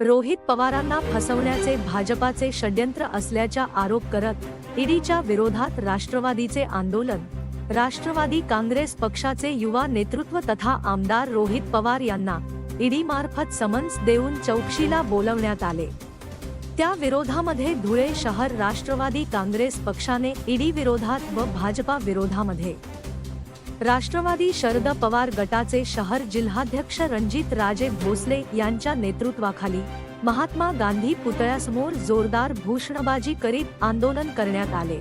रोहित पवारांना फसवण्याचे भाजपाचे षड्यंत्र असल्याचा आरोप करत ईडीच्या विरोधात राष्ट्रवादीचे आंदोलन. राष्ट्रवादी काँग्रेस पक्षाचे युवा नेतृत्व तथा आमदार रोहित पवार यांना ईडी मार्फत समन्स देऊन चौकशीला बोलवण्यात आले. त्या विरोधामध्ये धुळे शहर राष्ट्रवादी काँग्रेस पक्षाने ईडी विरोधात व भाजपा विरोधामध्ये राष्ट्रवादी शरद पवार गटाचे शहर जिल्हाध्यक्ष रणजित राजे भोसले यांच्या नेतृत्वाखाली महात्मा गांधी पुतळ्यासमोर जोरदार भूषणबाजी करीत आंदोलन करण्यात आले.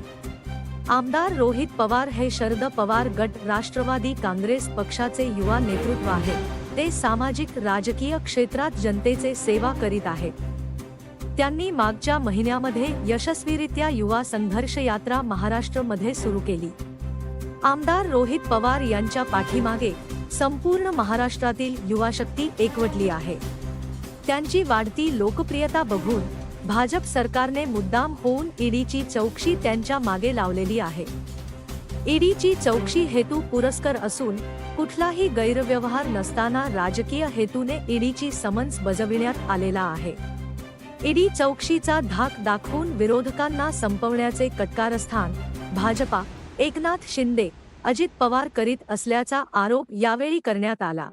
आमदार रोहित पवार हे शरद पवार गट राष्ट्रवादी काँग्रेस पक्षाचे युवा नेतृत्व आहे. ते सामाजिक राजकीय क्षेत्रात जनतेचे सेवा करीत आहेत. त्यांनी मागच्या महिन्यामध्ये यशस्वीरित्या युवा संघर्ष यात्रा महाराष्ट्रमध्ये सुरू केली. आमदार रोहित पवार यांच्या पाठीमागे संपूर्ण महाराष्ट्रातील युवा शक्ती एकवटली आहे. त्यांची वाढती लोकप्रियता बघून भाजप सरकारने मुद्दाम होऊन ईडीची चौकशी त्यांच्या मागे लावलेली आहे. ईडीची चौकशी हेतू पुरस्कर असून कुठलाही गैरव्यवहार नसताना राजकीय हेतूने ईडीची समन्स बजविण्यात आलेला आहे. ईडी चौकशीचा धाक दाखवून विरोधकांना संपवण्याचे कटकारस्थान भाजपा एकनाथ शिंदे अजित पवार करीत असल्याचा आरोप यावेळी करण्यात आला.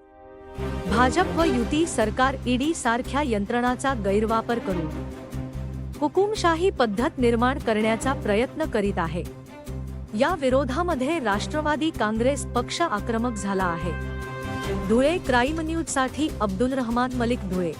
भाजप व युती सरकार ईडी सारख्या यंत्रणाचा गैरवापर करून हुकुमशाही पद्धत निर्माण करण्याचा प्रयत्न करीत आहे. या विरोधामध्ये राष्ट्रवादी काँग्रेस पक्ष आक्रमक झाला आहे. धुळे क्राईम न्यूजसाठी अब्दुल रहमान मलिक धुळे.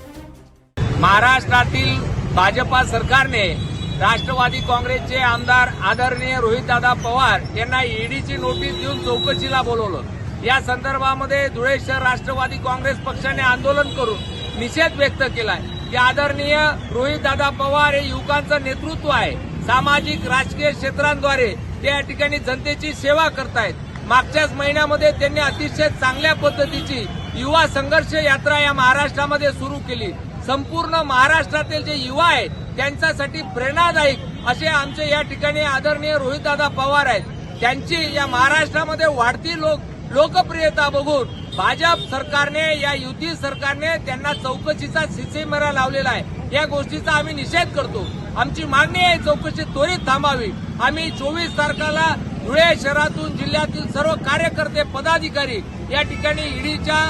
महाराष्ट्रातील भाजपा सरकारने राष्ट्रवादी काँग्रेसचे आमदार आदरणीय रोहितदादा पवार यांना ईडीची नोटीस देऊन चौकशीला बोलवलं. या संदर्भामध्ये धुळे शहर राष्ट्रवादी काँग्रेस पक्षाने आंदोलन करून निषेध व्यक्त केलाय. की आदरणीय रोहितदादा पवार हे युवकांचं नेतृत्व आहे. सामाजिक राजकीय क्षेत्रांद्वारे ते या ठिकाणी जनतेची सेवा करतायत. मागच्याच महिन्यामध्ये त्यांनी अतिशय चांगल्या पद्धतीची युवा संघर्ष यात्रा या महाराष्ट्रामध्ये सुरू केली. संपूर्ण महाराष्ट्रातील जे युवा आहेत त्यांच्यासाठी प्रेरणादायी असे आमचे या ठिकाणी आदरणीय रोहितदादा पवार आहेत. त्यांची या महाराष्ट्रामध्ये वाढती लोक लोकप्रियता बघून भाजप सरकारने या युती सरकारने त्यांना चौकशीचा सिसेमेरा लावलेला आहे. या गोष्टीचा आम्ही निषेध करतो. आमची मागणी आहे चौकशी त्वरित थांबावी. आम्ही चोवीस तारखेला धुळे शहरातून जिल्ह्यातील सर्व कार्यकर्ते पदाधिकारी या ठिकाणी ईडीच्या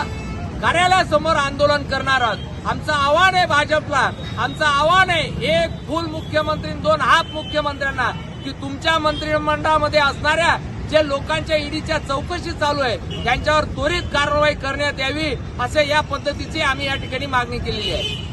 कार्यालयासमोर आंदोलन करणार आहोत आमचं आव्हान आहे भाजपला. आमचं आव्हान आहे एक फुल मुख्यमंत्री दोन हात मुख्यमंत्र्यांना की तुमच्या मंत्रिमंडळामध्ये असणाऱ्या जे लोकांच्या ईडीच्या चौकशी चालू आहे त्यांच्यावर त्वरित कारवाई करण्यात यावी असे या पद्धतीची आम्ही या ठिकाणी मागणी केलेली आहे.